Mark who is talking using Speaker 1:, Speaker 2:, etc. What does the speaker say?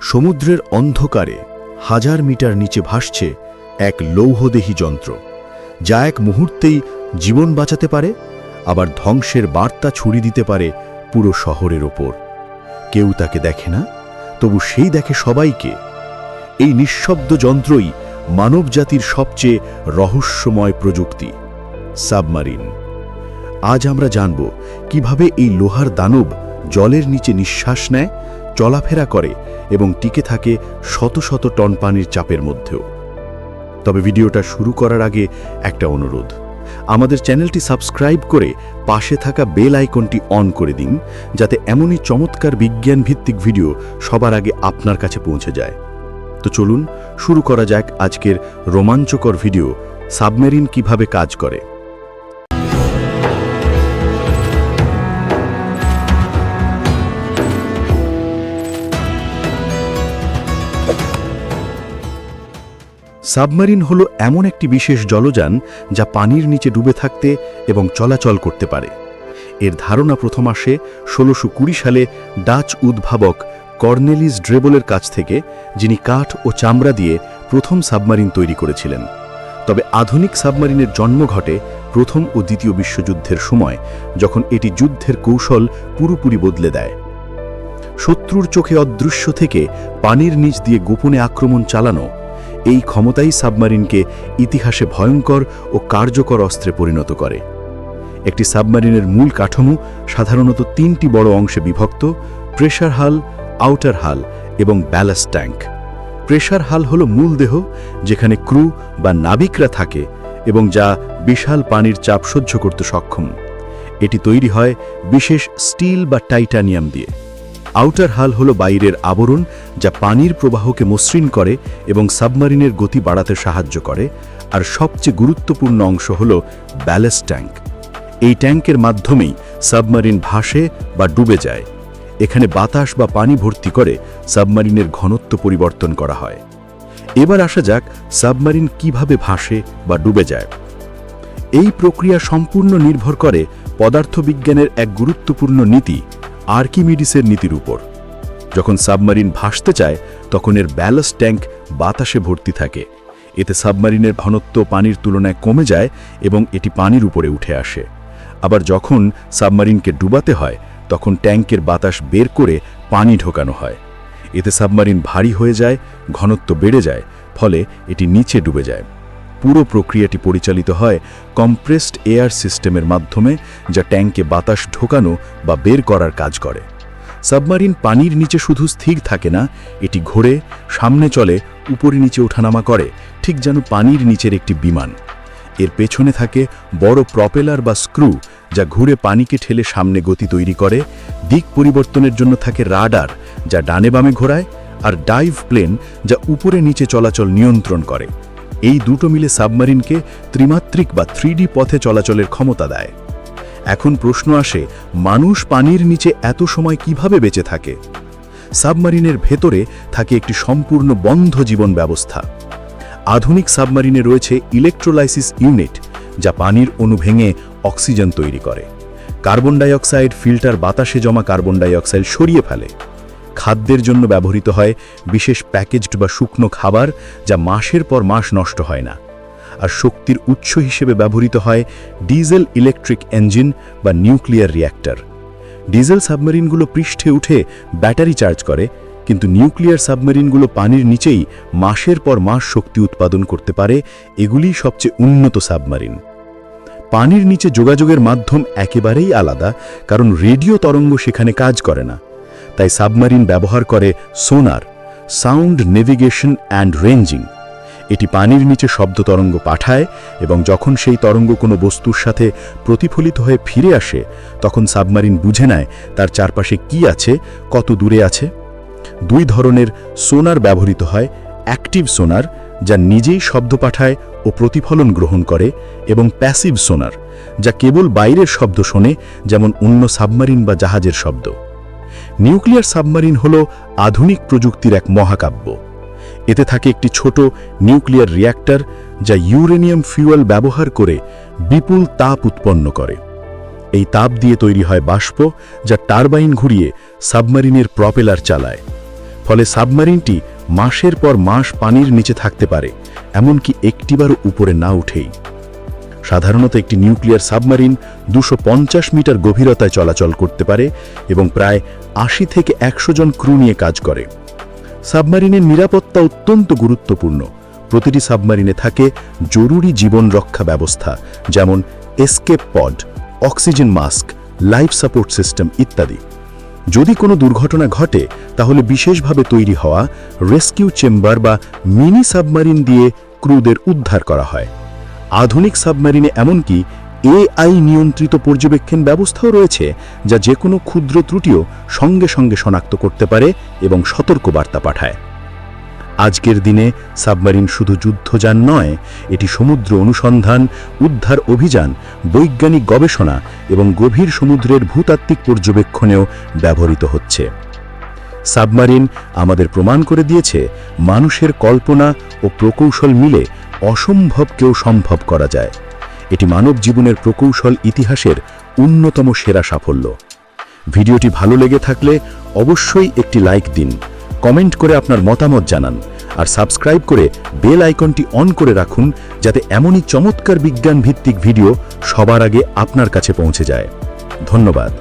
Speaker 1: সমুদ্রের অন্ধকারে হাজার মিটার নিচে ভাসছে এক লৌহদেহী যন্ত্র, যা এক মুহূর্তেই জীবন বাঁচাতে পারে, আবার ধ্বংসের বার্তা ছুড়ি দিতে পারে পুরো শহরের ওপর। কেউ তাকে দেখে না, তবু সেই দেখে সবাইকে। এই নিঃশব্দ যন্ত্রই মানবজাতির সবচেয়ে রহস্যময় প্রযুক্তি, সাবমারিন। আজ আমরা জানব কীভাবে এই লোহার দানব জলের নিচে নিঃশ্বাস নেয় চলাফেরা করে এবং টিকে থাকে শত শত টন পানির চাপের মধ্যেও। তবে ভিডিওটা শুরু করার আগে একটা অনুরোধ। আমাদের চ্যানেলটি সাবস্ক্রাইব করে পাশে থাকা বেল আইকনটি অন করে দিন, যাতে এমনই চমৎকার বিজ্ঞান ভিত্তিক ভিডিও সবার আগে আপনার কাছে পৌঁছে যায়। তো চলুন, শুরু করা যাক আজকের রোমাঞ্চকর ভিডিও, সাবমেরিন কীভাবে কাজ করে। সাবমারিন হলো এমন একটি বিশেষ জলযান যা পানির নিচে ডুবে থাকতে এবং চলাচল করতে পারে। এর ধারণা প্রথম আসে ষোলোশো সালে ডাচ উদ্ভাবক কর্নেলিস ড্রেবলের কাছ থেকে, যিনি কাঠ ও চামড়া দিয়ে প্রথম সাবমারিন তৈরি করেছিলেন। তবে আধুনিক সাবমারিনের জন্ম ঘটে প্রথম ও দ্বিতীয় বিশ্বযুদ্ধের সময়, যখন এটি যুদ্ধের কৌশল পুরোপুরি বদলে দেয়। শত্রুর চোখে অদৃশ্য থেকে পানির নিচ দিয়ে গোপনে আক্রমণ চালানো এই ক্ষমতাই সাবমারিনকে ইতিহাসে ভয়ঙ্কর ও কার্যকর অস্ত্রে পরিণত করে। একটি সাবমারিনের মূল কাঠামো সাধারণত তিনটি বড় অংশে বিভক্ত, প্রেশার হাল, আউটার হাল এবং ব্যালাস্ট ট্যাঙ্ক। প্রেশার হাল হল মূল দেহ, যেখানে ক্রু বা নাবিকরা থাকে এবং যা বিশাল পানির চাপ সহ্য করতে সক্ষম। এটি তৈরি হয় বিশেষ স্টিল বা টাইটানিয়াম দিয়ে। আউটার হাল হলো বাইরের আবরণ যা পানির প্রবাহকে মসৃণ করে এবং সাবমারিনের গতি বাড়াতে সাহায্য করে, আর সবচেয়ে গুরুত্বপূর্ণ অংশ হল ব্যালেস্ট ট্যাঙ্ক। এই ট্যাঙ্কের মাধ্যমেই সাবমারিন ভাসে বা ডুবে যায়। এখানে বাতাস বা পানি ভর্তি করে সাবমারিনের ঘনত্ব পরিবর্তন করা হয়। এবার আসা যাক সাবমারিন কীভাবে ভাসে বা ডুবে যায়। এই প্রক্রিয়া সম্পূর্ণ নির্ভর করে পদার্থবিজ্ঞানের এক গুরুত্বপূর্ণ নীতি আর্কিমিডিসের নীতির উপর। যখন সাবমারিন ভাসতে চায়, তখন এর ব্যালাস্ট ট্যাঙ্ক বাতাসে ভর্তি থাকে। এতে সাবমারিনের ঘনত্ব পানির তুলনায় কমে যায় এবং এটি পানির উপরে উঠে আসে। আবার যখন সাবমারিনকে ডুবাতে হয়, তখন ট্যাঙ্কের বাতাস বের করে পানি ঢোকানো হয়। এতে সাবমারিন ভারী হয়ে যায়, ঘনত্ব বেড়ে যায়, ফলে এটি নিচে ডুবে যায়। পুরো প্রক্রিয়াটি পরিচালিত হয় কম্প্রেসড এয়ার সিস্টেমের মাধ্যমে, যা ট্যাঙ্কে বাতাস ঢোকানো বা বের করার কাজ করে। সাবমারিন পানির নিচে শুধু স্থির থাকে না, এটি ঘোরে, সামনে চলে, উপরে নিচে ওঠানামা করে, ঠিক যেন পানির নিচের একটি বিমান। এর পেছনে থাকে বড় প্রপেলার বা স্ক্রু, যা ঘুরে পানিকে ঠেলে সামনে গতি তৈরি করে, দিক পরিবর্তনের জন্য থাকে রাডার, যা ডানে বামে ঘোরায়, আর ডাইভ প্লেন, যা উপরে নিচে চলাচল নিয়ন্ত্রণ করে। এই দুটো মিলে সাবমারিনকে ত্রিমাত্রিক বা থ্রিডি পথে চলাচলের ক্ষমতা দেয়। এখন প্রশ্ন আসে, মানুষ পানির নিচে এত সময় কীভাবে বেঁচে থাকে? সাবমারিনের ভেতরে থাকে একটি সম্পূর্ণ বন্ধ জীবন ব্যবস্থা। আধুনিক সাবমারিনে রয়েছে ইলেকট্রোলাইসিস ইউনিট, যা পানির অণু ভেঙে অক্সিজেন তৈরি করে। কার্বন ডাইঅক্সাইড ফিল্টার বাতাসে জমা কার্বন ডাইঅক্সাইড সরিয়ে ফেলে। খাদ্যের জন্য ব্যবহৃত হয় বিশেষ প্যাকেজড বা শুকনো খাবার যা মাসের পর মাস নষ্ট হয় না। আর শক্তির উৎস হিসেবে ব্যবহৃত হয় ডিজেল ইলেকট্রিক ইঞ্জিন বা নিউক্লিয়ার রিয়্যাক্টর ডিজেল সাবমেরিনগুলো পৃষ্ঠে উঠে ব্যাটারি চার্জ করে, কিন্তু নিউক্লিয়ার সাবমেরিনগুলো পানির নিচেই মাসের পর মাস শক্তি উৎপাদন করতে পারে, এগুলিই সবচেয়ে উন্নত সাবমারিন। পানির নিচে যোগাযোগের মাধ্যম একেবারেই আলাদা, কারণ রেডিও তরঙ্গ সেখানে কাজ করে না। তাই সাবমারিন ব্যবহার করে সোনার, সাউন্ড নেভিগেশন অ্যান্ড রেঞ্জিং। এটি পানির নিচে শব্দ তরঙ্গ পাঠায় এবং যখন সেই তরঙ্গ কোনো বস্তুর সাথে প্রতিফলিত হয়ে ফিরে আসে, তখন সাবমারিন বুঝে নেয় তার চারপাশে কি আছে, কত দূরে আছে। দুই ধরনের সোনার ব্যবহৃত হয়, অ্যাক্টিভ সোনার, যা নিজেই শব্দ পাঠায় ও প্রতিফলন গ্রহণ করে, এবং প্যাসিভ সোনার, যা কেবল বাইরের শব্দ শোনে, যেমন অন্য সাবমারিন বা জাহাজের শব্দ। নিউক্লিয়ার সাবমারিন হল আধুনিক প্রযুক্তির এক মহাকাব্য। এতে থাকে একটি ছোট নিউক্লিয়ার রিয়্যাক্টর যা ইউরেনিয়াম ফিউয়েল ব্যবহার করে বিপুল তাপ উৎপন্ন করে। এই তাপ দিয়ে তৈরি হয় বাষ্প যা টারবাইন ঘুরিয়ে সাবমারিনের প্রপেলার চালায়। ফলে সাবমারিনটি মাসের পর মাস পানির নিচে থাকতে পারে, এমনকি একটিবারও উপরে না উঠেই। সাধারণত একটি নিউক্লিয়ার সাবমারিন দুশো মিটার গভীরতায় চলাচল করতে পারে এবং প্রায় আশি থেকে একশো জন ক্রু নিয়ে কাজ করে। সাবমারিনের নিরাপত্তা অত্যন্ত গুরুত্বপূর্ণ। প্রতিটি সাবমারিনে থাকে জরুরি জীবন রক্ষা ব্যবস্থা, যেমন escape pod oxygen mask life support system ইত্যাদি। যদি কোনো দুর্ঘটনা ঘটে, তাহলে বিশেষভাবে তৈরি হওয়া রেস্কিউ চেম্বার বা মিনি সাবমারিন দিয়ে ক্রুদের উদ্ধার করা হয়। আধুনিক সাবমেরিনে এমনকি এআই নিয়ন্ত্রিত পর্যবেক্ষণ ব্যবস্থাও রয়েছে যা যে কোনো ক্ষুদ্র ত্রুটিও সঙ্গে সঙ্গে শনাক্ত করতে পারে এবং সতর্কবার্তা পাঠায়। আজকের দিনে সাবমেরিন শুধু যুদ্ধযান নয়, এটি সমুদ্র অনুসন্ধান, উদ্ধার অভিযান, বৈজ্ঞানিক গবেষণা এবং গভীর সমুদ্রের ভূতাত্ত্বিক পর্যবেক্ষণেও ব্যবহৃত হচ্ছে। সাবমারিন আমাদের প্রমাণ করে দিয়েছে মানুষের কল্পনা ও প্রকৌশল মিলে অসম্ভবকেও সম্ভব করা যায়। এটি মানব জীবনের প্রকৌশল ইতিহাসের অন্যতম সেরা সাফল্য। ভিডিওটি ভালো লেগে থাকলে অবশ্যই একটি লাইক দিন, কমেন্ট করে আপনার মতামত জানান, আর সাবস্ক্রাইব করে বেল আইকনটি অন করে রাখুন যাতে এমনই চমৎকার বিজ্ঞান ভিত্তিক ভিডিও সবার আগে আপনার কাছে পৌঁছে যায়। ধন্যবাদ।